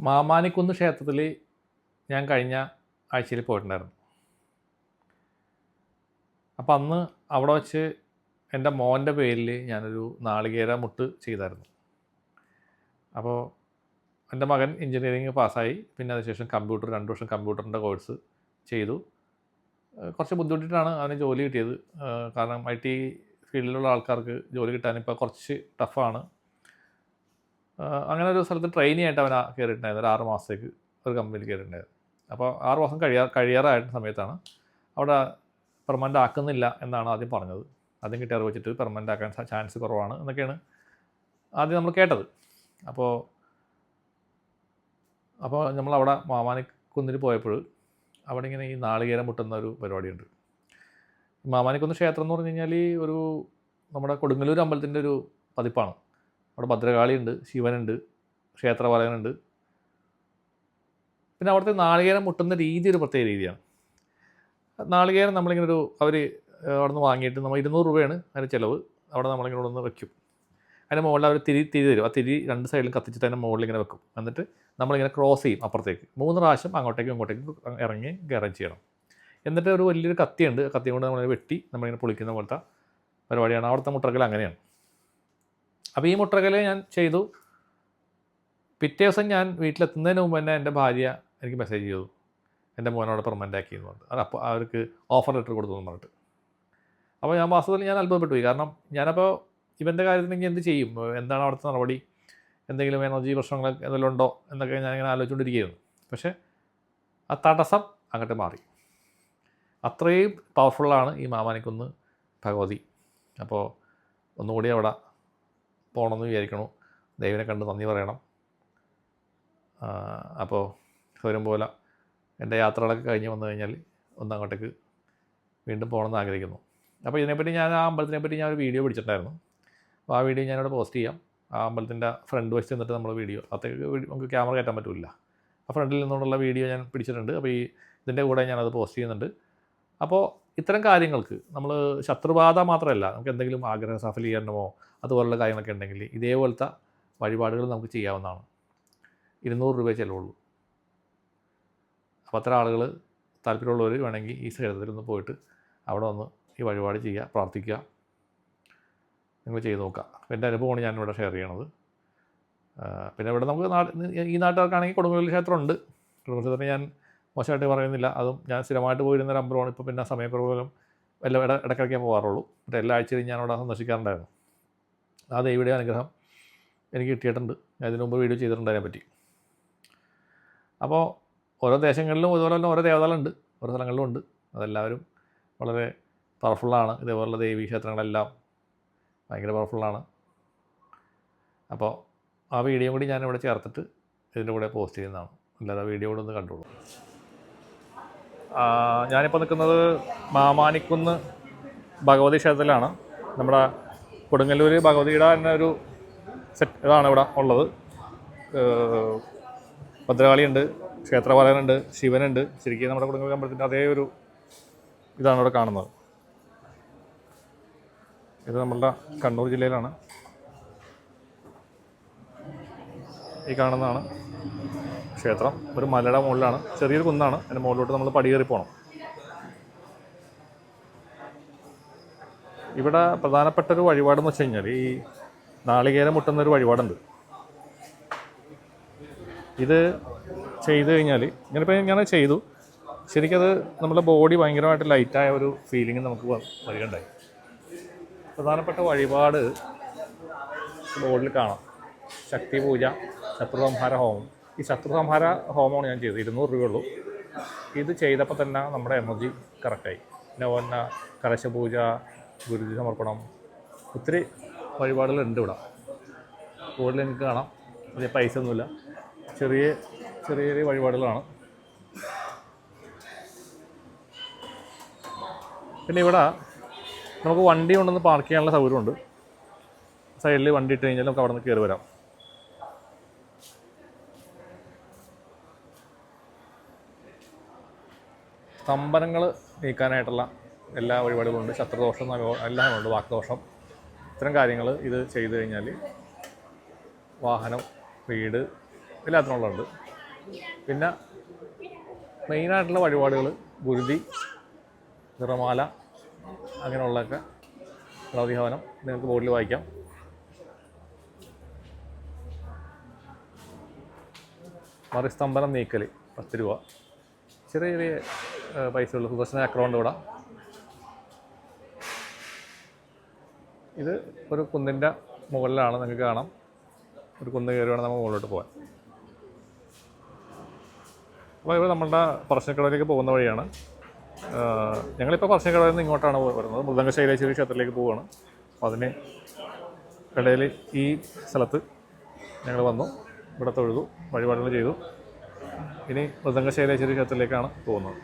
മാമാനിക്കുന്ന് ക്ഷേത്രത്തിൽ ഞാൻ കഴിഞ്ഞ ആഴ്ചയിൽ പോയിട്ടുണ്ടായിരുന്നു. അപ്പം അന്ന് അവിടെ വച്ച് എന്റെ മോന്റെ പേരിൽ ഞാനൊരു നാളികേര മുട്ട് ചെയ്തായിരുന്നു. അപ്പോൾ എന്റെ മകൻ എൻജിനീയറിങ് പാസ്സായി. പിന്നെ അതിനുശേഷം കമ്പ്യൂട്ടർ രണ്ട് വർഷം കമ്പ്യൂട്ടറിന്റെ കോഴ്സ് ചെയ്തു. കുറച്ച് ബുദ്ധിമുട്ടിട്ടാണ് അവന് ജോലി കിട്ടിയത്. കാരണം ഐ ടി ഫീൽഡിലുള്ള ആൾക്കാർക്ക് ജോലി കിട്ടാൻ ഇപ്പോൾ കുറച്ച് ടഫാണ് അങ്ങനെ ഒരു സ്ഥലത്ത് ട്രെയിനി ആയിട്ട് അവൻ കയറിയിട്ടുണ്ടായിരുന്നു ഒരു ആറ് മാസത്തേക്ക് ഒരു കമ്പനിയിൽ കയറിയിട്ടുണ്ടായിരുന്നു അപ്പോൾ ആറ് മാസം കഴിയാ കഴിയാറായിട്ട് സമയത്താണ് അവിടെ പെർമനന്റ് ആക്കുന്നില്ല എന്നാണ് ആദ്യം പറഞ്ഞത്. ആദ്യം കിട്ടിയ അറിവ് വെച്ചിട്ട് പെർമനന്റ് ആക്കാൻ ചാൻസ് കുറവാണ് എന്നൊക്കെയാണ് ആദ്യം നമ്മൾ കേട്ടത്. അപ്പോൾ അപ്പോൾ നമ്മളവിടെ മാമാനിക്കുന്നിൽ പോയപ്പോൾ അവിടെ ഇങ്ങനെ ഈ നാളികേരം മുട്ടുന്ന ഒരു പരിപാടിയുണ്ട്. മാമാനിക്കുന്ന് ക്ഷേത്രം എന്ന് പറഞ്ഞു കഴിഞ്ഞാൽ ഒരു നമ്മുടെ കൊടുങ്ങല്ലൂർ അമ്പലത്തിന്റെ ഒരു പതിപ്പാണ്. അവിടെ ഭദ്രകാളിയുണ്ട് ശിവനുണ്ട് ക്ഷേത്രപാലകനുണ്ട്. പിന്നെ അവിടുത്തെ നാളികേരം മുട്ടുന്ന രീതി ഒരു പ്രത്യേക രീതിയാണ്. നാളികേരം നമ്മളിങ്ങനെ ഒരു അവർ അവിടെ നിന്ന് വാങ്ങിയിട്ട് നമ്മൾ ഇരുന്നൂറ് രൂപയാണ് അതിന്റെ ചിലവ്. അവിടെ നമ്മളിങ്ങനെ ഒന്ന് വെക്കും. അതിന്റെ മുകളിൽ അവർ തിരി തിരി തരും. ആ തിരി രണ്ട് സൈഡിലും കത്തിച്ചിട്ട് അതിന്റെ മുകളിൽ ഇങ്ങനെ വെക്കും. എന്നിട്ട് നമ്മളിങ്ങനെ ക്രോസ് ചെയ്യും അപ്പുറത്തേക്ക്. മൂന്ന് പ്രാവശ്യം അങ്ങോട്ടേക്കും ഇങ്ങോട്ടേക്കും ഇറങ്ങി കയറി ചെയ്യണം. എന്നിട്ട് ഒരു വലിയൊരു കത്തിയുണ്ട്. കത്തി കൊണ്ട് നമ്മൾ വെട്ടി നമ്മളിങ്ങനെ പൊളിക്കുന്ന പോലത്തെ പരിപാടിയാണ്. അവിടുത്തെ മുട്ടറക്കൽ അങ്ങനെയാണ്. അപ്പോൾ ഈ മുട്ടകൽ ഞാൻ ചെയ്തു. പിറ്റേ ദിവസം ഞാൻ വീട്ടിലെത്തുന്നതിന് മുമ്പ് തന്നെ എന്റെ ഭാര്യ എനിക്ക് മെസ്സേജ് ചെയ്തു. എന്റെ മോനോട് പെർമനന്റ് ആക്കി എന്ന് പറഞ്ഞു അപ്പോൾ അവർക്ക് ഓഫർ ലെറ്റർ കൊടുത്തു എന്ന് പറഞ്ഞിട്ട്. അപ്പോൾ ഞാൻ വാസ്തവത്തിൽ ഞാൻ അത്ഭുതപ്പെട്ടു. പോയി കാരണം ഞാനപ്പോൾ ഇവന്റെ കാര്യത്തിൽ ഇനി എന്ത് ചെയ്യും? എന്താണ് അവിടുത്തെ നടപടി? എന്തെങ്കിലും എനർജി പ്രശ്നങ്ങൾ എന്തെങ്കിലും ഉണ്ടോ എന്നൊക്കെ ഞാനിങ്ങനെ ആലോചിച്ചുകൊണ്ടിരിക്കുകയായിരുന്നു. പക്ഷേ ആ തടസ്സം അങ്ങോട്ട് മാറി. അത്രയും പവർഫുള്ളാണ് ഈ മാമാനിക്കുന്ന് ഭഗവതി. അപ്പോൾ ഒന്നുകൂടി അവിടെ പോകണമെന്ന് വിചാരിക്കണു. ദൈവനെ കണ്ട് നന്ദി പറയണം. അപ്പോൾ സൗരം പോലെ എന്റെ യാത്രകളൊക്കെ കഴിഞ്ഞ് വന്നു കഴിഞ്ഞാൽ ഒന്നങ്ങോട്ടേക്ക് വീണ്ടും പോകണമെന്ന് ആഗ്രഹിക്കുന്നു. അപ്പോൾ ഇതിനെപ്പറ്റി ഞാൻ ആ അമ്പലത്തിനെ പറ്റി ഞാൻ ഒരു വീഡിയോ പിടിച്ചിട്ടുണ്ടായിരുന്നു. അപ്പോൾ ആ വീഡിയോ ഞാനിവിടെ പോസ്റ്റ് ചെയ്യാം. ആ അമ്പലത്തിന്റെ ഫ്രണ്ട് വശത്ത് നിന്നിട്ട് നമ്മൾ വീഡിയോ അത്തേക്ക് നമുക്ക് ക്യാമറ കയറ്റാൻ പറ്റില്ല. ആ ഫ്രണ്ടിൽ നിന്നുള്ള വീഡിയോ ഞാൻ പിടിച്ചിട്ടുണ്ട്. അപ്പോൾ ഈ ഇതിന്റെ കൂടെ ഞാനത് പോസ്റ്റ് ചെയ്യുന്നുണ്ട്. അപ്പോൾ ഇത്തരം കാര്യങ്ങൾക്ക് നമ്മൾ ശത്രുബാധ മാത്രമല്ല. നമുക്ക് എന്തെങ്കിലും ആഗ്രഹ സഫലീകരണമോ അതുപോലുള്ള കാര്യങ്ങളൊക്കെ ഉണ്ടെങ്കിൽ ഇതേപോലത്തെ വഴിപാടുകൾ നമുക്ക് ചെയ്യാവുന്നതാണ്. ഇരുന്നൂറ് രൂപ ചിലവുള്ളൂ. അപ്പോൾ അത്ര ആളുകൾ താല്പര്യമുള്ളവർ വേണമെങ്കിൽ ഈ ക്ഷേത്രത്തിൽ ഒന്ന് പോയിട്ട് അവിടെ ഒന്ന് ഈ വഴിപാട് ചെയ്യുക പ്രാർത്ഥിക്കുക. നിങ്ങൾ ചെയ്ത് നോക്കുക. എന്റെ അനുഭവമാണ് ഞാനിവിടെ ഷെയർ ചെയ്യണത്. പിന്നെ ഇവിടെ നമുക്ക് നാട് ഈ നാട്ടുകാർക്കാണെങ്കിൽ കൊടുങ്ങല്ലൂർ ക്ഷേത്രമുണ്ട്. കൊടുങ്ങല്ലൂർ ക്ഷേത്രം ഞാൻ മോശമായിട്ട് പറയുന്നില്ല. അതും ഞാൻ സ്ഥിരമായിട്ട് പോയിരുന്ന ഒരു അമ്പലമാണ്. ഇപ്പോൾ പിന്നെ സമയക്കുറവുകളും എല്ലാം ഇട ഇടയ്ക്കിടയ്ക്ക് പോകാറുള്ളൂ. മറ്റേ എല്ലാ ആഴ്ചയിലും ഞാൻ അവിടെ സന്ദർശിക്കാറുണ്ടായിരുന്നു. ആ ദേവിയുടെ അനുഗ്രഹം എനിക്ക് കിട്ടിയിട്ടുണ്ട്. ഞാൻ ഇതിനു മുമ്പ് വീഡിയോ ചെയ്തിട്ടുണ്ട് അതിനെപ്പറ്റി. അപ്പോൾ ഓരോ ദേശങ്ങളിലും ഇതുപോലെ തന്നെ ഓരോ ദേവതകളുണ്ട്. ഓരോ സ്ഥലങ്ങളിലും ഉണ്ട്. അതെല്ലാവരും വളരെ പവർഫുള്ളാണ് ഇതേപോലുള്ള ദേവീ ക്ഷേത്രങ്ങളെല്ലാം ഭയങ്കര പവർഫുള്ളാണ് അപ്പോൾ ആ വീഡിയോ കൂടി ഞാനിവിടെ ചേർത്തിട്ട് ഇതിന്റെ കൂടെ പോസ്റ്റ് ചെയ്യുന്നതാണ്. അല്ലാതെ വീഡിയോ കൂടെ ഒന്ന് കണ്ടോളൂ. ഞാനിപ്പോൾ നിൽക്കുന്നത് മാമാനിക്കുന്ന് ഭഗവതി ക്ഷേത്രത്തിലാണ്. നമ്മുടെ കൊടുങ്ങല്ലൂർ ഭഗവതിയുടെ തന്നെ ഒരു സെറ്റ് ഇതാണ് ഇവിടെ ഉള്ളത്. ഭദ്രകാളിയുണ്ട് ക്ഷേത്രപാലകനുണ്ട് ശിവനുണ്ട്. ശരിക്കും നമ്മുടെ കൊടുങ്ങല്ലൂർ അമ്പലത്തിന്റെ അതേ ഒരു ഇതാണ് ഇവിടെ കാണുന്നത്. ഇത് നമ്മളുടെ കണ്ണൂർ ജില്ലയിലാണ്. ഈ കാണുന്നതാണ് ക്ഷേത്രം. ഒരു മലയുടെ മുകളിലാണ്. ചെറിയൊരു കുന്നാണ്. അതിന്റെ മുകളിലോട്ട് നമ്മൾ പടിയേറി പോകണം ഇവിടെ പ്രധാനപ്പെട്ട ഒരു വഴിപാടെന്ന് വെച്ച് കഴിഞ്ഞാൽ ഈ നാളികേരം മുട്ടുന്ന ഒരു വഴിപാടുണ്ട്. ഇത് ചെയ്തു കഴിഞ്ഞാൽ ഇങ്ങനിപ്പോൾ ഇങ്ങനെ ചെയ്തു. ശരിക്കത് നമ്മുടെ ബോഡി ഭയങ്കരമായിട്ട് ലൈറ്റായ ഒരു ഫീലിംഗ് നമുക്ക് വരികയുണ്ടായി. പ്രധാനപ്പെട്ട വഴിപാട് ബോർഡിൽ കാണാം. ശക്തി പൂജ ശത്രുസംഹാര ഹോമം. ഈ ശത്രുസംഹാര ഹോമമാണ് ഞാൻ ചെയ്തത്. ഇരുന്നൂറ് രൂപയുള്ളൂ. ഇത് ചെയ്തപ്പോൾ തന്നെ നമ്മുടെ എനർജി കറക്റ്റായി. പിന്നെ പോലെ കലശപൂജ ഗുരുതി സമർപ്പണം ഒത്തിരി വഴിപാടുകളുണ്ട് ഇവിടെ. കൂടുതൽ എനിക്ക് കാണാം. വലിയ പൈസ ഒന്നുമില്ല. ചെറിയ ചെറിയ ചെറിയ വഴിപാടുകളാണ്. പിന്നെ ഇവിടെ നമുക്ക് വണ്ടി കൊണ്ടുവന്ന് പാർക്ക് ചെയ്യാനുള്ള സൗകര്യമുണ്ട്. സൈഡിൽ വണ്ടി ഇട്ട് കഴിഞ്ഞാൽ നമുക്ക് അവിടെ നിന്ന് കയറി വരാം. സ്തംഭനങ്ങൾ നീക്കാനായിട്ടുള്ള എല്ലാ വഴിപാടുകളും ഉണ്ട് ശത്രുദോഷം എല്ലാം ഉണ്ട് വാക്ദോഷം. ഇത്തരം കാര്യങ്ങൾ ഇത് ചെയ്തു കഴിഞ്ഞാൽ വാഹനം വീട് എല്ലാത്തിനുള്ളതുണ്ട്. പിന്നെ മെയിനായിട്ടുള്ള വഴിപാടുകൾ ഗുരുതി നിറമാല അങ്ങനെയുള്ളതൊക്കെ ഗണപതി ഭവനം നിങ്ങൾക്ക് ബോർഡിൽ വായിക്കാം. മറിസ്തംഭനം നീക്കൽ പത്ത് രൂപ. ചെറിയ ചെറിയ പൈസയുള്ള. സുദർശന അക്രൗണ്ട് കൂടാ ഇത് ഒരു കുന്നിന്റെ മുകളിലാണ് നിങ്ങൾക്ക് കാണാം. ഒരു കുന്ന് കയറി വേണം നമ്മൾ മുകളിലോട്ട് പോകാൻ. അപ്പോൾ ഇവിടെ നമ്മളുടെ പറശ്ശിനിക്കടവിലേക്ക് പോകുന്ന വഴിയാണ്. ഞങ്ങളിപ്പോൾ പറശ്ശിനിക്കടവിൽ നിന്ന് ഇങ്ങോട്ടാണ് വരുന്നത്. മൃദംഗ ശൈലേശ്വരി ക്ഷേത്രത്തിലേക്ക് പോവുകയാണ്. അപ്പോൾ അതിന് ഇടയിൽ ഈ സ്ഥലത്ത് ഞങ്ങൾ വന്നു. ഇവിടെ തൊഴുതു വഴിപാടുകൾ ചെയ്തു. ഇനി മൃദംഗ ശൈലേശ്വരി ക്ഷേത്രത്തിലേക്കാണ് പോകുന്നത്.